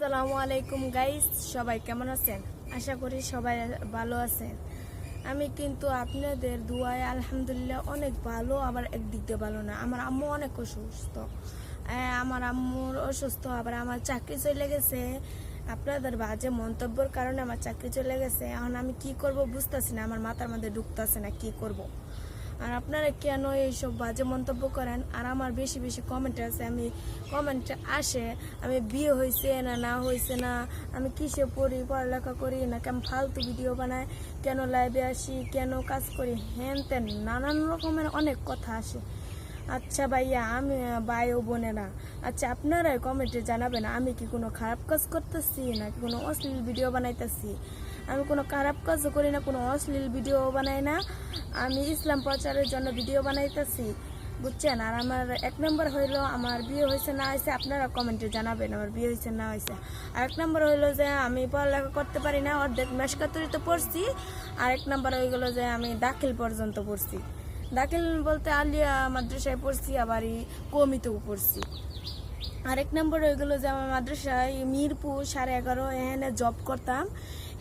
আসসালামু আলাইকুম গাইস সবাই কেমন আছেন? আশা করি সবাই ভালো আছেন। আমি কিন্তু আপনাদের দুয়ায় আলহামদুলিল্লাহ অনেক ভালো, আবার একদিক দিয়ে ভালো না। আমার আম্মু অনেক অসুস্থ। আমার আম্মুর অসুস্থ, আবার আমার চাকরি চলে গেছে। আপনাদের বাজে মন্তব্যের কারণে আমার চাকরি চলে গেছে। এখন আমি কি করব বুঝতেছি না, আমার মাথার মধ্যে ঢুকতেছে না, কি করব। আর আপনারা কেন এইসব বাজে মন্তব্য করেন? আর আমার বেশি বেশি কমেন্ট আছে, আমি কমেন্ট আসে, আমি বিয়ে হয়েছে না না হয়েছে না, আমি কিসে পড়ি, পড়ালেখা করি না কেমন ফালতু ভিডিও বানাই, কেন লাইভে আসি, কেন কাজ করি? হ্যান তেন নানান রকমের অনেক কথা আসে। আচ্ছা ভাইয়া, আমি ভাই ও বোনেরা আচ্ছা আপনারাই কমেন্টে জানাবেন, আমি কি কোনো খারাপ কাজ করতেছি নাকি কোনো অশ্লীল ভিডিও বানাইতেছি? আমি কোনো খারাপ কাজও করি না, কোনো অশ্লীল ভিডিও বানাই না। আমি ইসলাম প্রচারের জন্য ভিডিও বানাইতেছি, বুঝছেন? আর আমার এক নম্বর হইল, আমার বিয়ে হয়েছে, না হয়েছে, আপনারা কমেন্টে জানাবেন আমার বিয়ে হয়েছে, না হয়েছে। আর এক নম্বর হইল যে, আমি পড়ালেখা করতে পারি না, অর্ধেক মেশকাতুরিতে পড়ছি। আর এক নম্বর হয়ে গেলো যে, আমি দাখিল পর্যন্ত পড়ছি। দাখিল বলতে আলিয়া মাদ্রাসায় পড়ছি, আবার কমিতেও পড়ছি। আরেক নম্বর হয়ে গেলো যে আমার মাদ্রাসায় মিরপুর সাড়ে এগারো, এখানে জব করতাম।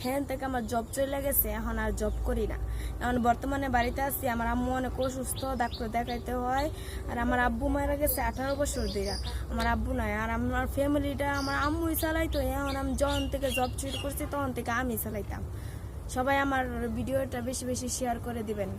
হ্যান থেকে আমার জব চলে গেছে, এখন আর জব করি না। এখন বর্তমানে বাড়িতে আছি, আমার আম্মু অনেক অসুস্থ, ডাক্তার দেখাইতে হয়। আর আমার আব্বু মারা গেছে আঠারো বছর দিয়ে আমার আব্বু নয় আর আমার ফ্যামিলিটা আমার আম্মুই চালাইতো। এখন আমি যখন থেকে জব শুরু করছি, তখন থেকে আমি চালাইতাম। সবাই আমার ভিডিওটা বেশি বেশি শেয়ার করে দিবেন।